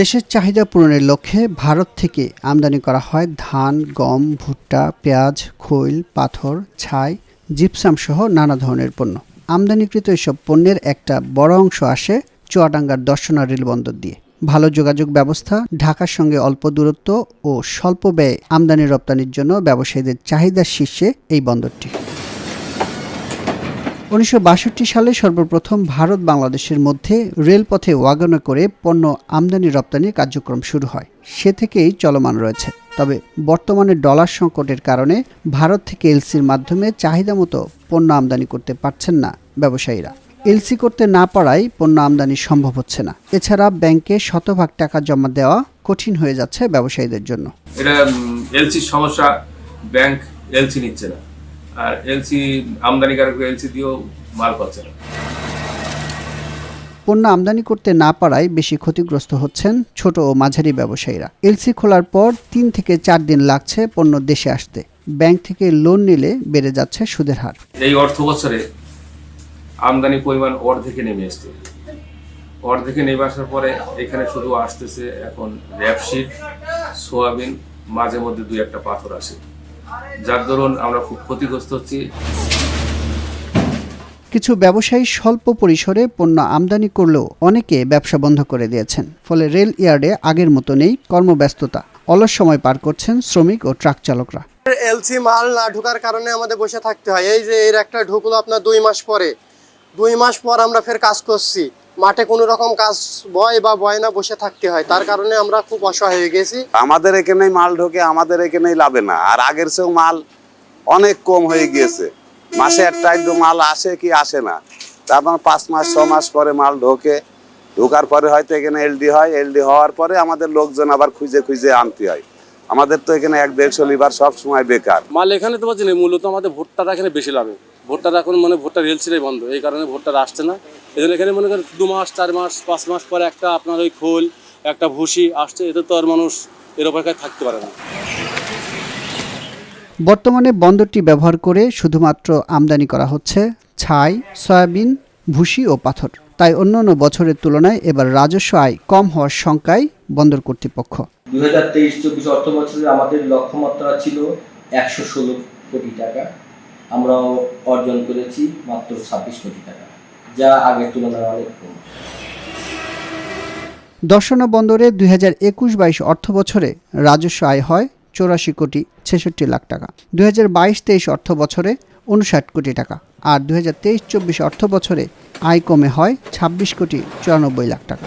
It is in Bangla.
দেশের চাহিদা পূরণের লক্ষ্যে ভারত থেকে আমদানি করা হয় ধান, গম, ভুট্টা, পেঁয়াজ, খৈল, পাথর, ছাই, জিপসাম সহ নানা ধরনের পণ্য। আমদানিকৃত এসব পণ্যের একটা বড় অংশ আসে চুয়াডাঙ্গার দর্শনা রেলবন্দর দিয়ে। ভালো যোগাযোগ ব্যবস্থা, ঢাকার সঙ্গে অল্প দূরত্ব ও স্বল্প ব্যয়ে আমদানি রপ্তানির জন্য ব্যবসায়ীদের চাহিদার শীর্ষে এই বন্দরটি। উনিশশো বাষট্টি সালে সর্বপ্রথম ভারত বাংলাদেশের মধ্যে রেলপথে ওয়াগনে করে পণ্য আমদানি রপ্তানির কার্যক্রম শুরু হয়। সে থেকেই চলমান রয়েছে। তবে বর্তমানে ডলার সংকটের কারণে ভারত থেকে এলসির মাধ্যমে চাহিদা মতো পণ্য আমদানি করতে পারছেন না ব্যবসায়ীরা। এলসি করতে না পারায় পণ্য আমদানি সম্ভব হচ্ছে না। এছাড়া ব্যাংকে শতভাগ টাকা জমা দেওয়া কঠিন হয়ে যাচ্ছে ব্যবসায়ীদের জন্য। এটা এলসির সমস্যা, ব্যাংক এলসি নিচ্ছে না। আর এলসি আমদানিকারক এলসি দিয়েও মাল পাচ্ছে না। পণ্য আমদানি করতে না পারায় বেশি ক্ষতিগ্রস্ত হচ্ছেন ছোট ও মাঝারি ব্যবসায়ীরা। এলসি খোলার পর তিন থেকে চার দিন লাগছে পণ্য দেশে আসতে। ব্যাংক থেকে লোন নিলে বেড়ে যাচ্ছে সুদের হার। এই অর্থ বছরে আমদানি পরিমাণ অর্ধেকে নেমে আসছে অর্ধেকে নেমে আসার পরে এখানে শুধু আসতেছে এখন র্যাপশিট সোয়াবিন মাঝে মধ্যে দুই একটা পাথর আসে। যার দরুন আমরা খুব ক্ষতিগ্রস্ত হচ্ছি। কিছু ব্যবসায়ী স্বল্প পরিসরে পণ্য আমদানি করলেও অনেকে ব্যবসা বন্ধ করে দিয়েছেন ফলে রেল ইয়ার্ডে আগের মতো নেই কর্মব্যস্ততা। অলস সময় পার করছেন শ্রমিক ও ট্রাক চালকরা। এলসি মাল না ঢোকার কারণে আমাদের বসে থাকতে হয়। এই যে এর একটা ঢুকলো আপনার দুই মাস পরে। দুই মাস পর আমরা ফের কাজ করছি। মাঠে কোনো রকম কাজ বয় বা বয় না বসে থাকতে হয়। তার কারণে আমরা খুব অসহায় হয়ে গেছি। আমাদের এখানেই মাল ঢোকে আমাদের এখানেই লাভে না। আর আগের চেয়েও মাল অনেক কম হয়ে গিয়েছে। মাসে একটা একটু মাল আসে কি আসে না। তারপর পাঁচ মাস ছ মাস পরে মাল ঢোকে। ঢোকার পরে হয়তো এখানে এলডি হয়। এলডি হওয়ার পরে আমাদের লোকজন আবার খুঁজে খুঁজে আনতে হয়। আমাদের তো এখানে এক দেড়শো লিবার সব সময় বেকার। মাল এখানে তো মূলত আমাদের ভোটটা এখানে বেশি লাভে। ভোটটা এখন মানে ভোটটা রেল ছিঁড়ে বন্ধ এই কারণে ভোটটা আসছে না। এই জন্য এখানে মনে করেন দু মাস চার মাস পাঁচ মাস পরে একটা আপনার ওই খোল একটা ভুসি আসছে এতে তো আর মানুষ এর অপেক্ষায় থাকতে পারে না। বর্তমানে বন্দরটি ব্যবহার করে শুধুমাত্র আমদানি করা হচ্ছে ছাই সয়াবিন ভুসি ও পাথর। তাই অন্যান্য বছরের তুলনায় এবার রাজস্ব আয় কম হওয়ার শঙ্কায় বন্দর কর্তৃপক্ষ। দুই হাজার তেইশ চব্বিশ অর্থ বছরে আমাদের লক্ষ্যমাত্রা ছিল একশো ষোলো কোটি টাকা। আমরা অর্জন করেছি মাত্র ছাব্বিশ কোটি টাকা, যা আগের তুলনায় অনেক কম। দর্শনা বন্দরে দুই হাজার একুশ বাইশ অর্থ বছরে রাজস্ব আয় হয় চৌরাশি কোটি ছেষট্টি লাখ টাকা, দুই হাজার বাইশ তেইশ অর্থ বছরে উনষাট কোটি টাকা, আর দুই হাজার তেইশ চব্বিশ অর্থ বছরে আয় কমে হয় ছাব্বিশ কোটি চুরানব্বই লাখ টাকা।